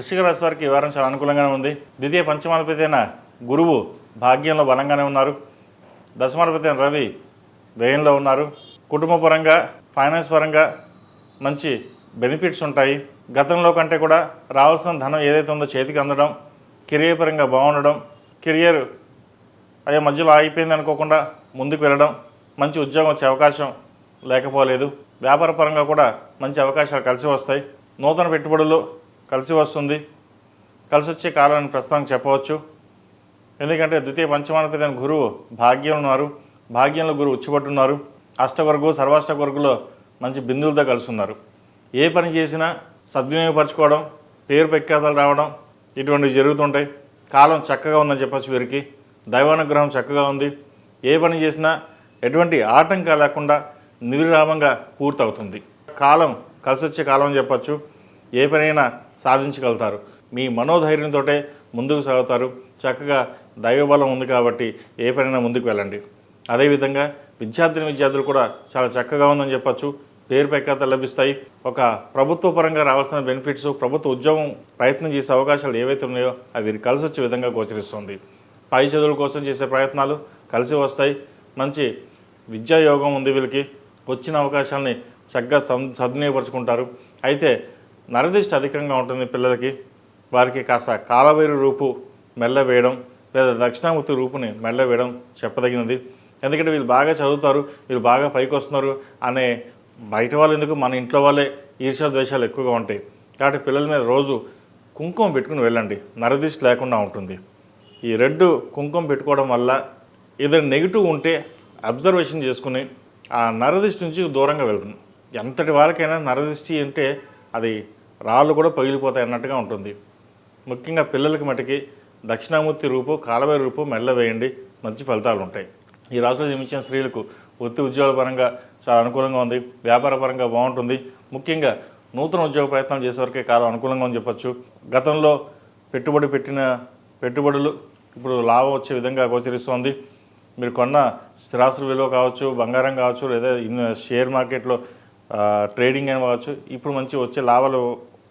వృశ్చిక రాశి వారికి ఈ వారం చాలా అనుకూలంగానే ఉంది. ద్వితీయ పంచమాధిపతైన గురువు భాగ్యంలో బలంగానే ఉన్నారు. దశమాధిపతైన రవి వ్యయంలో ఉన్నారు. కుటుంబ పరంగా ఫైనాన్స్ పరంగా మంచి బెనిఫిట్స్ ఉంటాయి. గతంలో కంటే కూడా రావాల్సిన ధనం ఏదైతే ఉందో చేతికి అందడం కెరియర్ పరంగా బాగుండడం కెరియర్ అయ్యే మధ్యలో ఆగిపోయింది అనుకోకుండా ముందుకు వెళ్ళడం మంచి ఉద్యోగం వచ్చే అవకాశం లేకపోలేదు. వ్యాపార పరంగా కూడా మంచి అవకాశాలు కలిసి వస్తాయి. నూతన పెట్టుబడులు కలిసి వస్తుంది. కలిసి వచ్చే కాలాన్ని ప్రస్తుతానికి చెప్పవచ్చు. ఎందుకంటే ద్వితీయ పంచమాధిపతి గురువు భాగ్యం ఉన్నారు. భాగ్యంలో గురువు ఉచ్చిపట్టున్నారు. అష్టవర్గు సర్వాష్టవర్గులో మంచి బిందువులతో కలిసి ఉన్నారు ఏ పని చేసినా సద్వినియోగపరచుకోవడం పేరు ప్రఖ్యాతలు రావడం ఇటువంటివి జరుగుతుంటాయి. కాలం చక్కగా ఉందని చెప్పచ్చు వీరికి. దైవానుగ్రహం చక్కగా ఉంది. ఏ పని చేసినా ఎటువంటి ఆటంకం లేకుండా నిర్విరామంగా పూర్తవుతుంది. కాలం కలిసి వచ్చే కాలం అని చెప్పచ్చు. ఏ పనైనా సాధించగలుగుతారు. మీ మనోధైర్యంతో ముందుకు సాగుతారు. చక్కగా దైవబలం ఉంది కాబట్టి ఏ పనైనా ముందుకు వెళ్ళండి. అదేవిధంగా విద్యార్థిని విద్యార్థులు కూడా చాలా చక్కగా ఉందని చెప్పచ్చు. పేరు ప్రఖ్యాతలు లభిస్తాయి. ఒక ప్రభుత్వ పరంగా రావాల్సిన బెనిఫిట్స్ ప్రభుత్వ ఉద్యోగం ప్రయత్నం చేసే అవకాశాలు ఏవైతే ఉన్నాయో అవి వీరికి కలిసి వచ్చే విధంగా గోచరిస్తుంది. పై చదువుల కోసం చేసే ప్రయత్నాలు కలిసి వస్తాయి. మంచి విద్యా యోగం ఉంది వీళ్ళకి. వచ్చిన అవకాశాలని చక్కగా సద్వినియోగపరుచుకుంటారు. అయితే నరదిష్ట అధికంగా ఉంటుంది పిల్లలకి. వారికి కాస్త కాలవైరు రూపు మెల్ల వేయడం లేదా దక్షిణామూర్తి రూపుని మెల్ల వేయడం చెప్పదగినది. ఎందుకంటే వీళ్ళు బాగా చదువుతారు వీళ్ళు బాగా పైకి వస్తున్నారు అనే బయట వాళ్ళు ఎందుకు? మన ఇంట్లో వాళ్ళే ఈర్ష్య ద్వేషాలు ఎక్కువగా ఉంటాయి. కాబట్టి పిల్లల మీద రోజు కుంకుమ పెట్టుకుని వెళ్ళండి. నరదిష్టి లేకుండా ఉంటుంది. ఈ రెడ్ కుంకుమ పెట్టుకోవడం వల్ల ఏదైనా నెగిటివ్ ఉంటే అబ్జర్వేషన్ చేసుకుని ఆ నరదిష్టి నుంచి దూరంగా వెళ్తుంది. ఎంతటి వారికైనా నరదిష్టి అంటే అది రాళ్ళు కూడా పగిలిపోతాయి అన్నట్టుగా ఉంటుంది. ముఖ్యంగా పిల్లలకి మటుకి దక్షిణామూర్తి రూపు కాలవై రూపు మెల్ల వేయండి మంచి ఫలితాలు ఉంటాయి. ఈ రాశిలో జన్మించిన స్త్రీలకు వృత్తి ఉద్యోగ పరంగా చాలా అనుకూలంగా ఉంది వ్యాపార పరంగా బాగుంటుంది. ముఖ్యంగా నూతన ఉద్యోగ ప్రయత్నం చేసేవరకే కాలం అనుకూలంగా అని చెప్పొచ్చు. గతంలో పెట్టుబడి పెట్టిన పెట్టుబడులు ఇప్పుడు లాభం వచ్చే విధంగా గోచరిస్తోంది. మీరు కొన్న స్థిరాస్తుల విలువ కావచ్చు బంగారం కావచ్చు లేదా ఇన్ షేర్ మార్కెట్లో ట్రేడింగ్ అని కావచ్చు ఇప్పుడు మంచి వచ్చే లాభాలు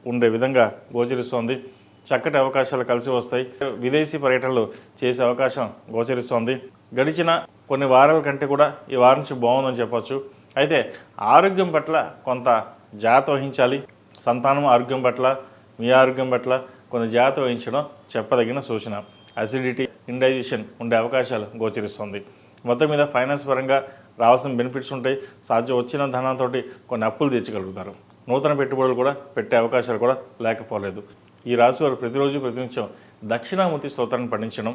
ఉండే విధంగా గోచరిస్తోంది. చక్కటి అవకాశాలు కలిసి వస్తాయి. విదేశీ పర్యటనలు చేసే అవకాశం గోచరిస్తోంది. గడిచిన కొన్ని వారాల కంటే కూడా ఈ వారం నుంచి బాగుందని చెప్పొచ్చు. అయితే ఆరోగ్యం పట్ల కొంత జాగ్రత్త వహించాలి. సంతానం ఆరోగ్యం పట్ల మీ ఆరోగ్యం పట్ల కొంత జాగ్రత్త వహించడం చెప్పదగిన సూచన. అసిడిటీ ఇండైజెషన్ ఉండే అవకాశాలు గోచరిస్తుంది. మొత్తం మీద ఫైనాన్స్ పరంగా రావాల్సిన బెనిఫిట్స్ ఉంటాయి సాధ్యం వచ్చిన ధనంతో కొన్ని అప్పులు తెచ్చగలుగుతారు నూతన పెట్టుబడులు కూడా పెట్టే అవకాశాలు కూడా లేకపోలేదు. ఈ రాశి వారు ప్రతిరోజు ప్రతినిత్యం దక్షిణామూర్తి స్తోత్రాన్ని పండించడం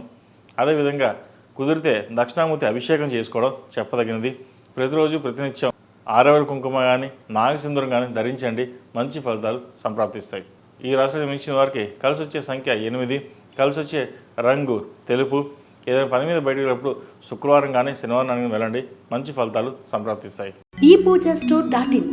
అదేవిధంగా కుదిరితే దక్షిణామూర్తి అభిషేకం చేసుకోవడం చెప్పదగినది. ప్రతిరోజు ప్రతినిత్యం ఆరవల కుంకుమ కానీ నాగసింధురం కానీ ధరించండి. మంచి ఫలితాలు సంప్రాప్తిస్తాయి. ఈ రాశిలో మించిన వారికి కలిసి వచ్చే సంఖ్య ఎనిమిది. కలిసి వచ్చే రంగు తెలుపు. ఏదైనా పని మీద బయటకు వెళ్ళినప్పుడు శుక్రవారం కానీ శనివారం కానీ వెళ్ళండి. మంచి ఫలితాలు సంప్రాప్తిస్తాయి. ఈ పూజ స్టోర్ డాట్ ఇన్.